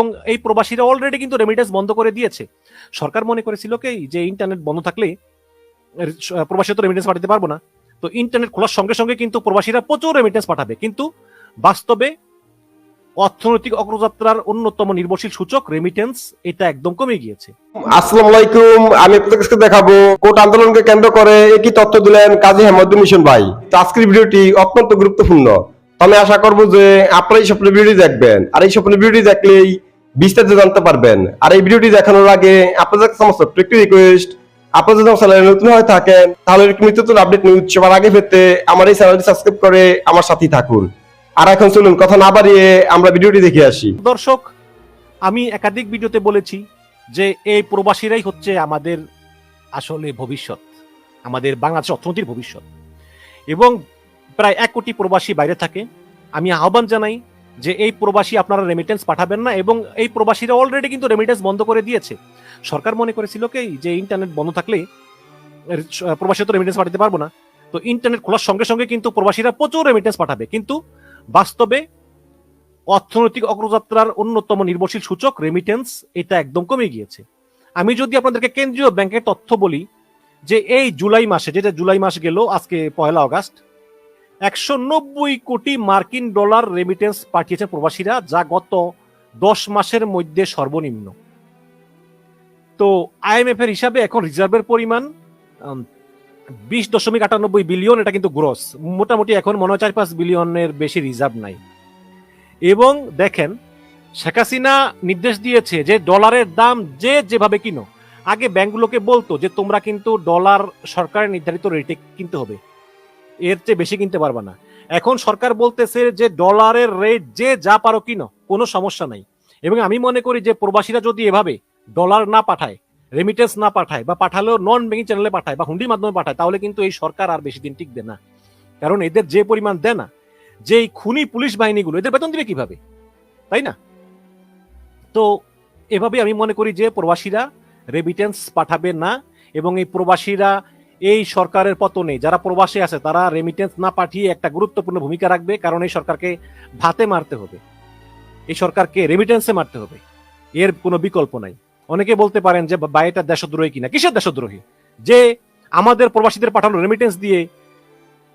এবং এই প্রবাসীরা অলরেডি কিন্তু রেমিটেন্স বন্ধ করে দিয়েছে। সরকার মনে করেছিল কি, যে ইন্টারনেট বন্ধ থাকলে প্রবাসী তো রেমিটেন্স পাঠাতে পারব না। তো ইন্টারনেট খোলার সঙ্গে সঙ্গে কিন্তু প্রবাসীরা প্রচুর রেমিটেন্স পাঠাবে। কিন্তু বাস্তবে অর্থনৈতিক অগ্রযাত্রার অন্যতম নির্ভরশীল সূচক রেমিটেন্স এটা একদম কমে গিয়েছে। আসসালামু আলাইকুম, আমি আপনাদের দেখাবো কোর্ট আন্দোলনকে কেন্দ্র করে একই তথ্য দিলেন কাজী হেমদ্দুল মিশন ভাই। আজকের ভিডিওটি অত্যন্ত গুরুত্বপূর্ণ। আমি আশা করব যে আপনারা এই স্বপ্নের ভিডিও দেখবেন। আর এই স্বপ্নের ভিডিও দেখলেই বিস্তারিত জানতে পারবেন। আর এই ভিডিওটি দেখানোর আগে আপনাদের সমস্ত একটি রিকোয়েস্ট আপনারা যদি চ্যানেলে নতুন হয়ে থাকেন তাহলে এরকম নিত্য নতুন আপডেট নিউজ সবার আগে পেতে আমার এই চ্যানেলটি সাবস্ক্রাইব করে আমার সাথেই থাকুন। আর এখন চলুন, কথা না বাড়িয়ে আমরা ভিডিওটি দেখে আসি। দর্শক, আমি একাধিক ভিডিওতে বলেছি যে এই প্রবাসীরাই হচ্ছে আমাদের আসলে ভবিষ্যৎ, আমাদের বাংলাদেশ অর্থনীতির ভবিষ্যৎ। এবং প্রায় এক কোটি প্রবাসী বাইরে থাকে। আমি আহ্বান জানাই যে এই প্রবাসী আপনারা রেমিটেন্স পাঠাবেন না এবং এই প্রবাসীরা অলরেডি কিন্তু রেমিটেন্স বন্ধ করে দিয়েছে। সরকার মনে করেছিল কি, যে ইন্টারনেট বন্ধ থাকলে প্রবাসী তো রেমিটেন্স পাঠাতে পারব না। তো ইন্টারনেট খোলার সঙ্গে সঙ্গে কিন্তু প্রবাসীরা প্রচুর রেমিটেন্স পাঠাবে। কিন্তু বাস্তবে অর্থনৈতিক অগ্রযাত্রার অন্যতম নির্ভরশীল সূচক রেমিটেন্স এটা একদম কমে গিয়েছে। আমি যদি আপনাদেরকে কেন্দ্রীয় ব্যাংকের তথ্য বলি, যে এই জুলাই মাসে, যেটা জুলাই মাস গেল, আজকে পয়লা আগস্ট একশো নব্বই কোটি মার্কিন ডলার রেমিটেন্স পাঠিয়েছে প্রবাসীরা, যা গত দশ মাসের মধ্যে সর্বনিম্ন। তো আইএমএফ এর হিসাবে এখন রিজার্ভের পরিমাণ বিশ দশমিক আটানব্বই বিলিয়ন, এটা কিন্তু গ্রস মোটামুটি এখন মনে হয় চার পাঁচ বিলিয়নের বেশি রিজার্ভ নাই। এবং দেখেন, শেখ হাসিনা নির্দেশ দিয়েছে যে ডলারের দাম যে যেভাবে কিনো। আগে ব্যাংকগুলোকে বলতো যে তোমরা কিন্তু ডলার সরকারের নির্ধারিত রেটে কিনতে হবে। এর চেয়ে বেশি কিনতে পারবে না। এখন সরকার বলতেছে যে ডলারের রেট যে যা পারো কিনো, কোনো সমস্যা নাই। এবং আমি মনে করি যে প্রবাসীরা যদি এভাবে ডলার না পাঠায় রেমিটেন্স না পাঠায় বা পাঠালেও নন ব্যাংকিং চ্যানেলে পাঠায় বা হুন্ডির মাধ্যমে পাঠায়, তাহলে কিন্তু এই সরকার আর বেশি দিন টিকবে না। কারণ এদের যে পরিমাণ দেয় না, যে এই খুনি পুলিশ বাহিনীগুলো, এদের বেতন দিবে কীভাবে? তাই না? তো এভাবে আমি মনে করি যে প্রবাসীরা রেমিটেন্স পাঠাবে না এবং এই প্রবাসীরা এই সরকারের পতনে যারা প্রবাসী আছে, তারা রেমিটেন্স না পাঠিয়ে একটা গুরুত্বপূর্ণ ভূমিকা রাখবে, কারণ এই সরকারকে ভাতে মারতে হবে। এই সরকারকে রেমিটেন্সে মারতে হবে। এর কোনো বিকল্প নাই। অনেকে বলতে পারেন যে, বা এটা দেশদ্রোহী কিনা? কিসের দেশদ্রোহী? যে আমাদের প্রবাসীদের পাঠানো রেমিটেন্স দিয়ে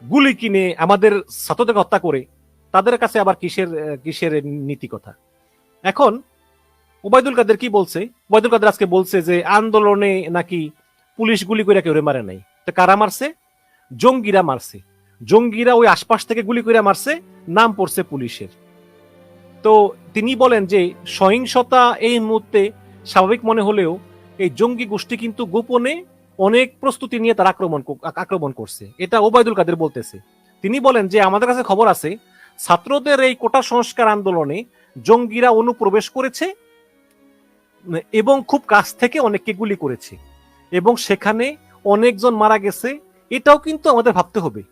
গুলি কিনে আমাদের ছাত্রদের হত্যা করে, তাদের কাছে আবার কিসের কিসের নীতি কথা? এখন ওবায়দুল কাদের কি বলছে? ওবায়দুল কাদের আজকে বলছে যে, আন্দোলনে নাকি পুলিশ গুলি করে কেউ মারে নাই। তো কারা মারছে? জঙ্গিরা মারছে। জঙ্গিরা ওই আশপাশ থেকে গুলি করে মারছে, নাম পড়ছে পুলিশের। তো তিনি বলেন যে, সহিংসতা এই মুহূর্তে স্বাভাবিক মনে হলেও এই জঙ্গি গোষ্ঠী কিন্তু গোপনে অনেক প্রস্তুতি নিয়ে তার আক্রমণ আক্রমণ করছে। এটা ওবায়দুল কাদের বলতেছে। তিনি বলেন যে, আমাদের কাছে খবর আছে, ছাত্রদের এই কোটা সংস্কার আন্দোলনে জঙ্গিরা অনুপ্রবেশ করেছে এবং খুব কাছ থেকে অনেককে গুলি করেছে। এবং সেখানে অনেকজন মারা গেছে, এটাও কিন্তু আমাদের ভাবতে হবে।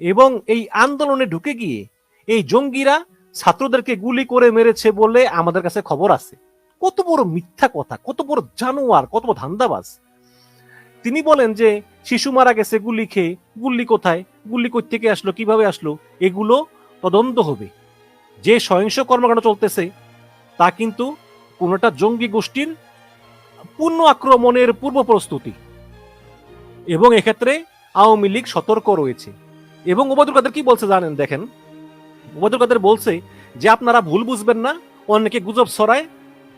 এবং এই আন্দোলনে ঢুকে গিয়ে এই জঙ্গিরা ছাত্রদেরকে গুলি করে মেরেছে বলে আমাদের কাছে খবর আছে। কত বড় মিথ্যা কথা, কত বড় জানোয়ার, কত বড় ধান্দাবাজ। তিনি বলেন যে, শিশু মারা গেছে, গুলি খেয়ে, গুলি কোথায়, গুলি কোথা থেকে আসলো, কীভাবে আসলো, এগুলো তদন্ত হবে। যে সহিংস কর্মকাণ্ড চলতেছে, তা কিন্তু কোনোটা জঙ্গি গোষ্ঠীর পূর্ণ আক্রমণের পূর্ব প্রস্তুতি। এবং এক্ষেত্রে আওয়ামী লীগ সতর্ক রয়েছে। এবং ওবায়দুল কাদের কি বলছে জানেন, দেখেন? ওবায়দুল কাদের বলছে যে, আপনারা ভুল বুঝবেন না অনেকে গুজব ছড়ায়।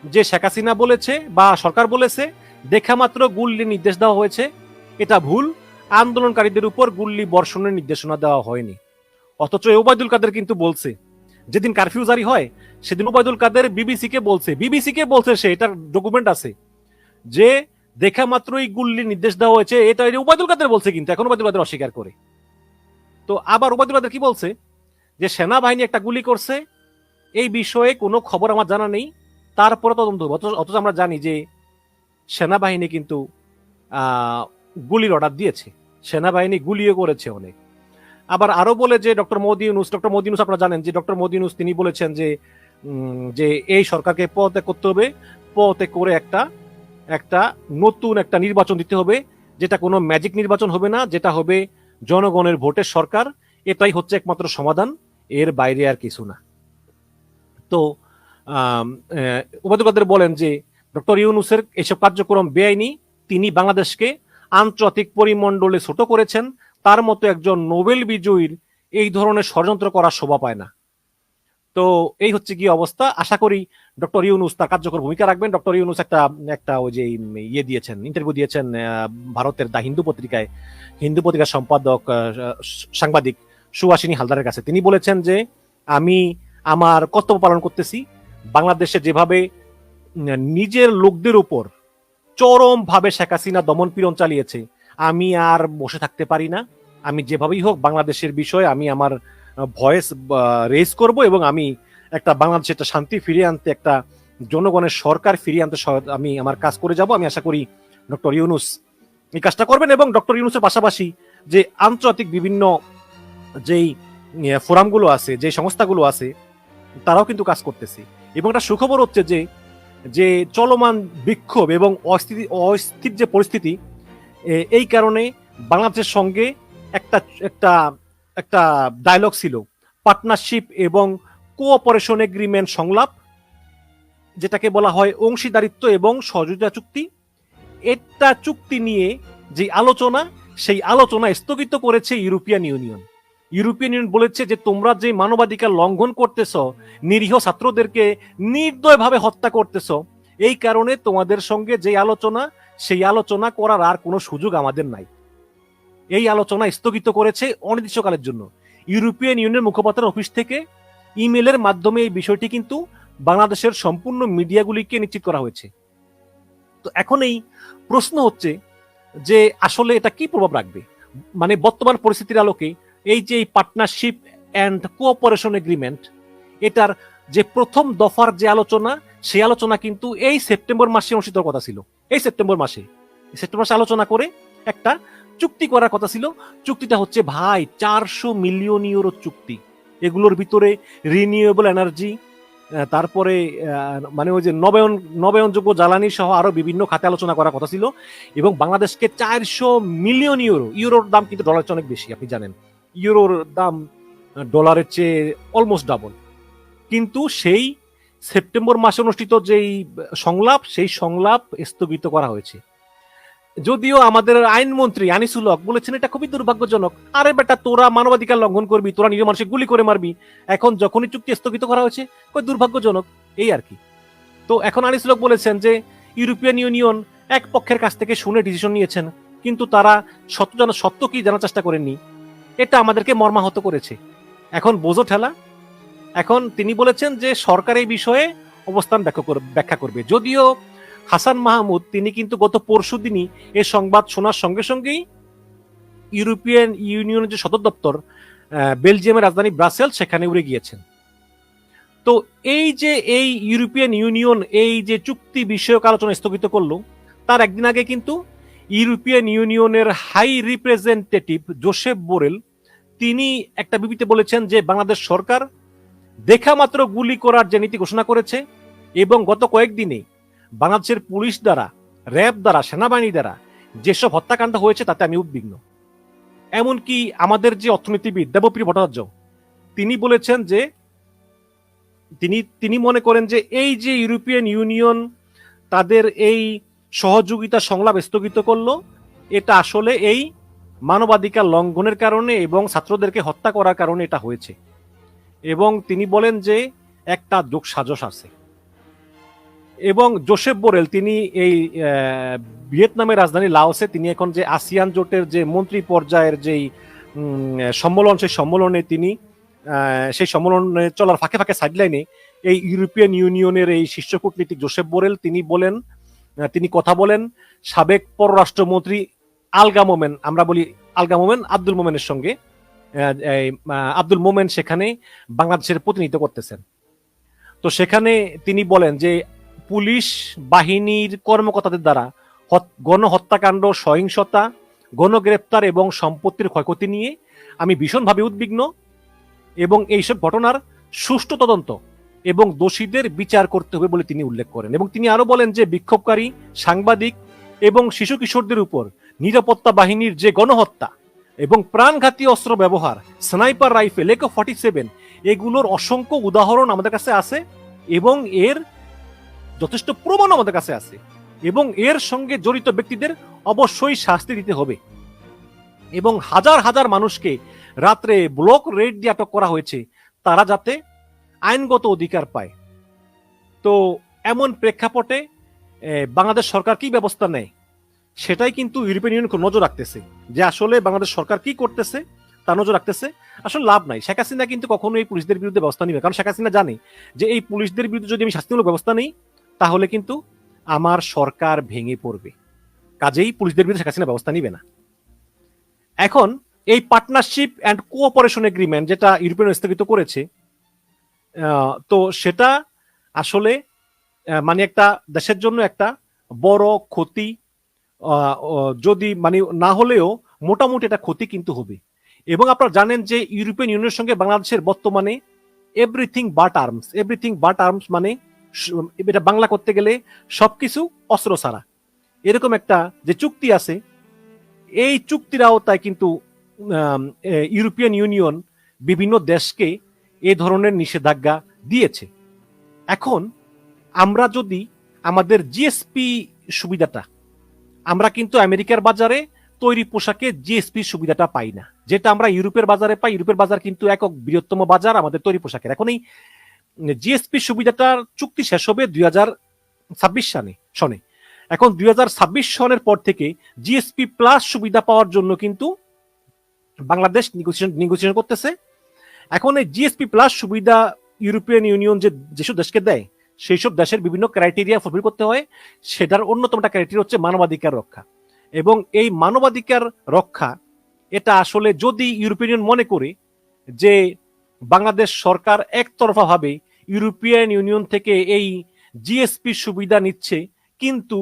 যে শেখ হাসিনা বলেছে বা সরকার বলেছে, দেখা মাত্র গুল্লি নির্দেশ দেওয়া হয়েছে। এটা ভুল। আন্দোলনকারীদের উপর গুল্লি বর্ষণের নির্দেশনা দেওয়া হয়নি। অথচ ওবায়দুল কাদের কিন্তু বলছে, যেদিন কারফিউ জারি হয়, সেদিন ওবায়দুল কাদের বিবিসিকে বলছে। বিবিসিকে বলছে সে, এটার ডকুমেন্ট আছে যে দেখা মাত্রই গুল্লি নির্দেশ দেওয়া হয়েছে এটা এই ওবায়দুল কাদের বলছে কিন্তু, এখন ওবায়দুল কাদের অস্বীকার করে। তো আবার ওবায়দুল কাদের কি বলছে? যে সেনাবাহিনী একটা গুলি করছে, এই বিষয়ে কোনো খবর আমার জানা নেই, তারপরে তদন্ত অথচ- আমরা জানি যে সেনাবাহিনী কিন্তু গুলির অর্ডার দিয়েছে। সেনাবাহিনী গুলিও করেছে অনেক। আবার আরও বলে যে ডক্টর মোদি ইউনুস, ডক্টর মোদি ইউনুস আপনারা জানেন যে ডক্টর মোদি ইউনুস তিনি বলেছেন যে যে এই সরকারকে পদত্যাগ করতে হবে। পদত্যাগ করে একটা একটা নতুন একটা নির্বাচন দিতে হবে, যেটা কোনো ম্যাজিক নির্বাচন হবে না, যেটা হবে জনগণের ভোটের সরকার। এটাই হচ্ছে একমাত্র সমাধান, এর বাইরে আর কিছু না। তো উপাধ্যকাদের বলেন যে, ডক্টর ইউনুসের এসব কার্যক্রম বেআইনি, তিনি বাংলাদেশকে আন্তর্জাতিক পরিমণ্ডলে ছোট করেছেন, তার মতো একজন নোবেল বিজয়ীর এই ধরনের ষড়যন্ত্র করার শোভা পায় না। তো এই হচ্ছে কি অবস্থা। আশা করি ডক্টর ইউনুস তার কার্যকর ভূমিকা রাখবেন। ডক্টর ইউনুস একটা একটা ওই যে ইয়ে দিয়েছেন ইন্টারভিউ দিয়েছেন ভারতের দা হিন্দু পত্রিকায়। হিন্দু পত্রিকার সম্পাদক সাংবাদিক সুহাসিনী হালদারের কাছে। তিনি বলেছেন যে, আমি আমার কর্তব্য পালন করতেছি। বাংলাদেশে যেভাবে নিজের লোকদের উপর চরম ভাবে শেখ হাসিনা দমন পীড়ন চালিয়েছে, আমি আর বসে থাকতে পারি না। আমি যেভাবেই হোক বাংলাদেশের বিষয়ে আমি আমার ভয়েস রেজ করব এবং আমি একটা বাংলাদেশে একটা শান্তি ফিরিয়ে আনতে একটা জনগণের সরকার ফিরিয়ে আনতে আমি আমার কাজ করে যাব। আমি আশা করি ডক্টর ইউনুস এই কাজটা করবেন এবং ডক্টর ইউনুসের পাশাপাশি যে আন্তর্জাতিক বিভিন্ন যেই ইয়ে, ফোরামগুলো আছে যে সংস্থাগুলো আছে তারাও কিন্তু কাজ করতেছে। এবং একটা সুখবর হচ্ছে যে যে চলমান বিক্ষোভ এবং অস্থিতি অস্থির যে পরিস্থিতি এই কারণে বাংলাদেশের সঙ্গে একটা একটা একটা ডায়লগ ছিল পার্টনারশিপ এবং কোঅপারেশন এগ্রিমেন্ট সংলাপ, যেটাকে বলা হয় অংশীদারিত্ব এবং সহযোগিতা চুক্তি। এটা চুক্তি নিয়ে যে আলোচনা, সেই আলোচনা স্থগিত করেছে ইউরোপিয়ান ইউনিয়ন ইউরোপিয়ান ইউনিয়ন বলেছে যে, তোমরা যে মানবাধিকার লঙ্ঘন করতেছ, নিরীহ ছাত্রদেরকে নির্দয়ভাবে হত্যা করতেছ, এই কারণে তোমাদের সঙ্গে যে আলোচনা, সেই আলোচনা করার আর কোনো সুযোগ আমাদের নাই। এই আলোচনা স্থগিত করেছে অনির্দিষ্টকালের জন্য। ইউরোপিয়ান ইউনিয়ন মুখপাত্র অফিস থেকে ইমেলের মাধ্যমে এই বিষয়টি কিন্তু বাংলাদেশের সম্পূর্ণ মিডিয়াগুলিকে নিশ্চিত করা হয়েছে। তো এখন এই প্রশ্ন হচ্ছে যে আসলে এটা কি প্রভাব রাখবে? মানে বর্তমান পরিস্থিতির আলোকে এই যে পার্টনারশিপ অ্যান্ড কোঅপারেশন এগ্রিমেন্ট এটার যে প্রথম দফার যে আলোচনা সেই আলোচনা কিন্তু এই সেপ্টেম্বর মাসে অনুষ্ঠিত কথা ছিল। এই সেপ্টেম্বর মাসে। সেপ্টেম্বর মাসে আলোচনা করে একটা চুক্তি করার কথা ছিল। চুক্তিটা হচ্ছে, ভাই, চারশো মিলিয়ন ইউরো চুক্তি। এগুলোর ভিতরে রিনিউয়েবল এনার্জি তারপরে মানে ওই যে নবায়ন, নবায়নযোগ্য জ্বালানি সহ আরও বিভিন্ন খাতে আলোচনা করার কথা ছিল। এবং বাংলাদেশকে চারশো মিলিয়ন ইউরো, ইউরোর দাম কিন্তু ডলার চেয়ে অনেক বেশি, আপনি জানেন। ইউরোর দাম ডলারের চেয়ে অলমোস্ট ডাবল কিন্তু সেই সেপ্টেম্বর মাসে অনুষ্ঠিত যেই সংলাপ, সেই সংলাপ স্থগিত করা হয়েছে। যদিও আমাদের আইনমন্ত্রী আনিসুল হক বলেছেন এটা খুবই দুর্ভাগ্যজনক। আরে বেটা, তোরা মানবাধিকার লঙ্ঘন করবি, তোরা নিজের মানুষকে গুলি করে মারবি। এখন যখনই চুক্তি স্থগিত করা হয়েছে, কই দুর্ভাগ্যজনক, এই আর কি। তো এখন আনিসুল হক বলেছেন যে, ইউরোপিয়ান ইউনিয়ন এক পক্ষের কাছ থেকে শুনে ডিসিশন নিয়েছেন, কিন্তু তারা সত্য জানা, সত্য কি জানার চেষ্টা করেননি। এটা আমাদেরকে মর্মাহত করেছে। এখন বোঝো ঠেলা, এখন তিনি বলেছেন যে সরকার এই বিষয়ে অবস্থান ব্যাখ্যা করবে। যদিও হাসান মাহমুদ, তিনি কিন্তু গত পরশু দিনই এ সংবাদ শোনার সঙ্গে সঙ্গেই ইউরোপিয়ান ইউনিয়নের যে সদর দপ্তর বেলজিয়ামের রাজধানী ব্রাসেল সেখানে উড়ে গিয়েছেন। তো এই যে এই ইউরোপিয়ান ইউনিয়ন এই যে চুক্তি বিষয়ক আলোচনা স্থগিত করল, তার একদিন আগে কিন্তু ইউরোপিয়ান ইউনিয়নের হাই রিপ্রেজেন্টেটিভ জোসেফ বোরেল, তিনি একটা বিবৃতি বলেছেন যে বাংলাদেশ সরকার দেখা মাত্র গুলি করার যে নীতি ঘোষণা করেছে এবং গত কয়েকদিনে বাংলাদেশের পুলিশ দ্বারা, র্যাব দ্বারা, সেনাবাহিনী দ্বারা যেসব হত্যাকাণ্ড হয়েছে তাতে আমি উদ্বিগ্ন। এমনকি আমাদের যে অর্থনীতিবিদ দেবপ্রিয় ভট্টাচার্য, তিনি বলেছেন যে, তিনি তিনি মনে করেন যে এই যে ইউরোপিয়ান ইউনিয়ন তাদের এই সহযোগিতা সংলাপ স্থগিত করল, এটা আসলে এই মানবাধিকার লঙ্ঘনের কারণে এবং ছাত্রদেরকে হত্যা করার কারণে এটা হয়েছে। এবং তিনি বলেন যে একটা যোগ সাজস আছে। এবং জোসেফ বোরেল, তিনি এই ভিয়েতনামের রাজধানী লাওসে, তিনি এখন যে আসিয়ান জোটের যে মন্ত্রী পর্যায়ের যেই সম্মেলন, সেই সম্মেলনে তিনি সেই সম্মেলনে চলার ফাঁকে ফাঁকে সাইডলাইনে এই ইউরোপিয়ান ইউনিয়নের এই শীর্ষ কূটনীতিক জোসেফ বোরেল, তিনি বলেন তিনি কথা বলেন, সাবেক পররাষ্ট্রমন্ত্রী আলগা মোমেন, আমরা বলি আলগা মোমেন, আব্দুল মোমেনের সঙ্গে আব্দুল মোমেন সেখানে বাংলাদেশের প্রতিনিধিত্ব করতেছেন। তো সেখানে তিনি বলেন যে পুলিশ বাহিনীর কর্মকর্তাদের দ্বারা হত- গণহত্যাকাণ্ড, সহিংসতা, গণগ্রেপ্তার এবং সম্পত্তির ক্ষয়ক্ষতি নিয়ে আমি ভীষণভাবে উদ্বিগ্ন এবং এইসব ঘটনার সুষ্ঠু তদন্ত এবং দোষীদের বিচার করতে হবে বলে তিনি উল্লেখ করেন এবং তিনি আরও বলেন যে বিক্ষোভকারী, সাংবাদিক এবং শিশু কিশোরদের উপর নিরাপত্তা বাহিনীর যে গণহত্যা এবং প্রাণঘাতী অস্ত্র ব্যবহার, sniper rifle, AK forty seven এগুলোর অসংখ্য উদাহরণ আমাদের কাছে আছে এবং এর যথেষ্ট প্রমাণ আমাদের কাছে আছে এবং এর সঙ্গে জড়িত ব্যক্তিদের অবশ্যই শাস্তি দিতে হবে। এবং হাজার হাজার মানুষকে রাত্রে ব্লক রেড দিয়ে আটক করা হয়েছে, তারা যাতে আইনগত অধিকার পায়। তো এমন প্রেক্ষাপটে বাংলাদেশ সরকার কি ব্যবস্থা নেয়? সেটাই কিন্তু ইউরোপিয়ান ইউনিয়ন খুব নজর রাখতেছে। যে আসলে বাংলাদেশ সরকার কি করতেছে, তা নজর রাখতেছে। আসলে লাভ নাই। শেখ হাসিনা কিন্তু কখনো এই পুলিশদের বিরুদ্ধে ব্যবস্থা নিবে কারণ শেখ হাসিনা জানে যে এই পুলিশদের বিরুদ্ধে যদি আমি শাস্তিমূলক ব্যবস্থা নেই তাহলে কিন্তু আমার সরকার ভেঙে পড়বে। কাজেই পুলিশদের বিরুদ্ধে শেখ হাসিনা ব্যবস্থা নিবে না। এখন এই পার্টনারশিপ অ্যান্ড কোঅপারেশন এগ্রিমেন্ট যেটা ইউরোপিয়ান স্থগিত করেছে তো সেটা আসলে মানে একটা দেশের জন্য একটা বড় ক্ষতি যদি মানে না হলেও মোটামুটি একটা ক্ষতি কিন্তু হবে। এবং আপনারা জানেন যে ইউরোপিয়ান ইউনিয়নের সঙ্গে বাংলাদেশের বর্তমানে everything but arms everything but arms মানে এটা বাংলা করতে গেলে সবকিছু অস্ত্র ছাড়া। এরকম একটা যে চুক্তি আছে, এই চুক্তির আওতায় কিন্তু ইউরোপিয়ান ইউনিয়ন বিভিন্ন দেশকে এ ধরনের নিষেধাজ্ঞা দিয়েছে। এখন আমরা যদি আমাদের জিএসপি সুবিধাটা, আমরা কিন্তু আমেরিকার বাজারে তৈরি পোশাকে জিএসপি সুবিধাটা পাই না। যেটা আমরা ইউরোপের বাজারে পাই, ইউরোপের বাজার কিন্তু একক বৃহত্তম বাজার আমাদের তৈরি পোশাকের। এখন এই জিএসপি সুবিধাটার চুক্তি শেষ হবে দুই হাজার ছাব্বিশ সালে, সনে। এখন দুই হাজার ছাব্বিশ সনের পর থেকে জিএসপি প্লাস সুবিধা পাওয়ার জন্য কিন্তু বাংলাদেশ নেগোসিয়েশন নেগোসিয়েশন করতেছে। এখন এই জিএসপি প্লাস সুবিধা ইউরোপিয়ান ইউনিয়ন যে, যেসব দেশকে দেয় সেই সব দেশের বিভিন্ন ক্রাইটেরিয়া ফুলফিল করতে হয়। সেটার অন্যতম একটা ক্রাইটেরিয়া হচ্ছে মানবাধিকার রক্ষা। এবং এই মানবাধিকার রক্ষা, এটা আসলে যদি ইউরোপিয়ান মনে করে যে বাংলাদেশ সরকার একতরফা ভাবে ইউরোপিয়ান ইউনিয়ন থেকে এই জিএসপি সুবিধা নিচ্ছে, কিন্তু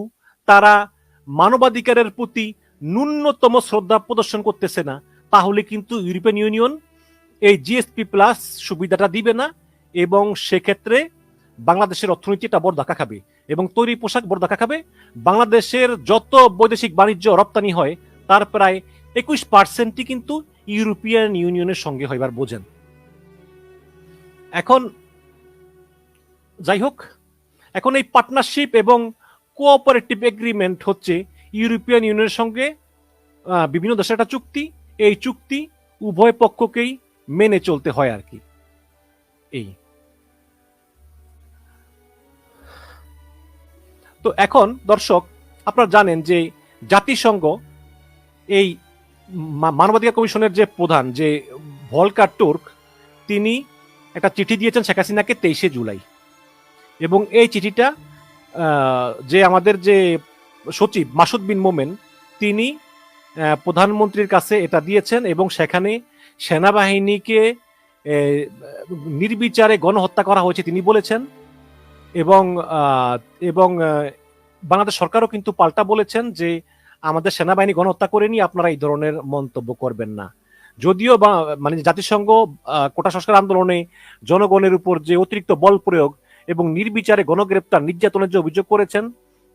তারা মানবাধিকারের প্রতি ন্যূনতম শ্রদ্ধা প্রদর্শন করতেছে না। তাহলে কিন্তু ইউরোপিয়ান ইউনিয়ন এই জিএসপি প্লাস সুবিধাটা দিবে না এবং সেক্ষেত্রে বাংলাদেশের অর্থনীতিটা বড় ধাক্কা খাবে এবং তৈরি পোশাক বড় ধাক্কা খাবে। বাংলাদেশের যত বৈদেশিক বাণিজ্য রপ্তানি হয়, তার প্রায় একুশ পার্সেন্টই কিন্তু ইউরোপিয়ান ইউনিয়নের সঙ্গে হইবার বোঝেন। এখন যাই হোক এখন এই পার্টনারশিপ এবং কোঅপারেটিভ এগ্রিমেন্ট হচ্ছে ইউরোপিয়ান ইউনিয়নের সঙ্গে বিভিন্ন দেশের একটা চুক্তি। এই চুক্তি উভয় পক্ষকেই মেনে চলতে হয় আর কি। এই। তো এখন, দর্শক, আপনারা জানেন যে জাতিসংঘ এই মানবাধিকার কমিশনের যে প্রধান, যে ভলকার তুর্ক, তিনি একটা চিঠি দিয়েছেন শেখ হাসিনাকে তেইশে জুলাই। এবং এই চিঠিটা যে আমাদের যে সচিব মাসুদ বিন মোমেন, তিনি প্রধানমন্ত্রীর কাছে এটা দিয়েছেন এবং সেখানে সেনাবাহিনীকে নির্বিচারে গণহত্যা করা হয়েছে তিনি বলেছেন। এবং এবং বাংলাদেশ সরকারও কিন্তু পাল্টা বলেছেন যে, আমাদের সেনাবাহিনী গণহত্যা করেনি, আপনারা এই ধরনের মন্তব্য করবেন না। যদিও বা মানে জাতিসংঘ কোটা সংস্কার আন্দোলনে জনগণের উপর যে অতিরিক্ত বল প্রয়োগ এবং নির্বিচারে গণগ্রেপ্তার নির্যাতনের যে অভিযোগ করেছেন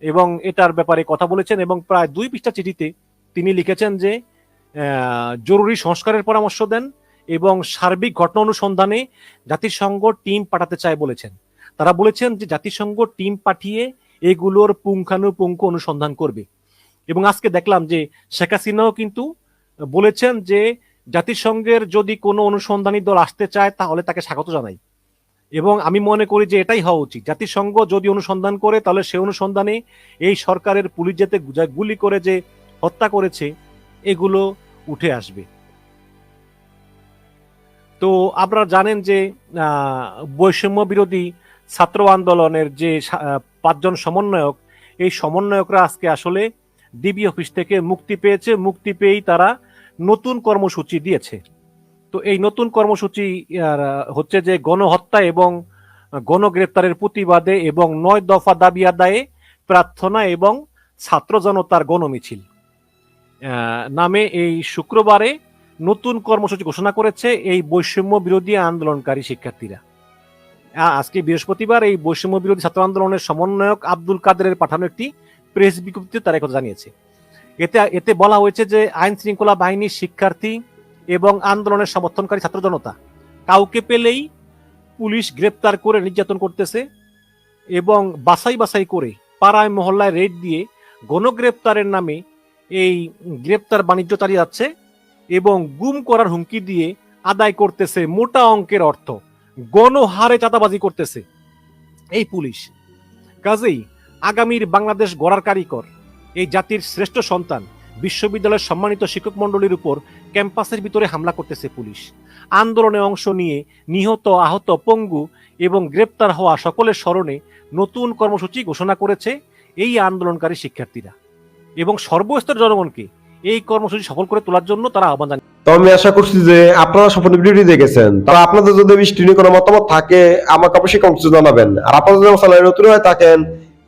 এবং এটার ব্যাপারে কথা বলেছেন এবং প্রায় দুই পৃষ্ঠা চিঠিতে তিনি লিখেছেন যে জরুরি সংস্কারের পরামর্শ দেন এবং সার্বিক ঘটনা অনুসন্ধানে জাতিসংঘ টিম পাঠাতে চায় বলেছেন। তারা বলেছেন যে জাতিসংঘ টিম পাঠিয়ে এগুলোর পুঙ্খানুপুঙ্খ অনুসন্ধান করবে। এবং আজকে দেখলাম যে শেখ হাসিনাও কিন্তু বলেছেন যে জাতিসংঘের যদি কোনো অনুসন্ধানী দল আসতে চায়, তাহলে তাকে স্বাগত জানাই। এবং আমি মনে করি যে এটাই হওয়া উচিত। জাতিসংঘ যদি অনুসন্ধান করে, তাহলে সে অনুসন্ধানে এই সরকারের পুলিশ যেতে গুলি করে যে হত্যা করেছে, এগুলো উঠে আসবে। তো আপনারা জানেন যে বৈষম্য বিরোধী ছাত্র আন্দোলনের যে পাঁচজন সমন্বয়ক, এই সমন্বয়করা আজকে আসলে ডিবি অফিস থেকে মুক্তি পেয়েছে। মুক্তি পেয়েই তারা নতুন কর্মসূচি দিয়েছে। তো এই নতুন কর্মসূচি হচ্ছে যে গণহত্যা এবং গণগ্রেপ্তারের প্রতিবাদে এবং নয় দফা দাবি আদায়ে প্রার্থনা এবং ছাত্র জনতার গণমিছিল। নামে এই শুক্রবারে নতুন কর্মসূচি ঘোষণা করেছে এই বৈষম্য বিরোধী আন্দোলনকারী শিক্ষার্থীরা। আজকে বৃহস্পতিবার এই বৈষম্য বিরোধী ছাত্র আন্দোলনের সমন্বয়ক আব্দুল কাদেরের পাঠানো একটি প্রেস বিজ্ঞপ্তিতে তারা জানিয়েছে। এতে এতে বলা হয়েছে যে আইন শৃঙ্খলা বাহিনীর শিক্ষার্থী এবং আন্দোলনের সমর্থনকারী ছাত্র জনতা। কাউকে পেলেই পুলিশ গ্রেপ্তার করে নির্যাতন করতেছে এবং বাছাই বাছাই করে পাড়ায় মহল্লায় রেড দিয়ে গণগ্রেপ্তারের নামে এই গ্রেপ্তার বাণিজ্য চালিয়ে যাচ্ছে এবং গুম করার হুমকি দিয়ে আদায় করতেছে মোটা অঙ্কের অর্থ। গণহারে চাঁদাবাজি করতেছে এই পুলিশ। কাজেই আগামীর বাংলাদেশ গড়ার কারিকর এই জাতির শ্রেষ্ঠ সন্তান বিশ্ববিদ্যালয়ের সম্মানিত শিক্ষক মণ্ডলীর উপর ক্যাম্পাসের ভিতরে হামলা করতেছে পুলিশ। আন্দোলনে অংশ নিয়ে নিহত আহত পঙ্গু এবং গ্রেপ্তার হওয়া সকলের স্মরণে নতুন কর্মসূচি ঘোষণা করেছে এই আন্দোলনকারী শিক্ষার্থীরা। এবং সর্বস্তর জনগণকে এই কর্মসূচি সফল করে তোলার জন্য তারা আহ্বান জানিয়েছে। তো আমি আশা করছি যে আপনারা সম্পূর্ণ ভিডিওটি দেখেছেন। তারা আপনাদের যদি বৃষ্টি নিয়ে কোনো মতামত থাকে, আমাকে অবশ্যই কমেন্টে জানাবেন। আর আপনারা যদি চ্যানেলে নতুন হয়ে থাকেন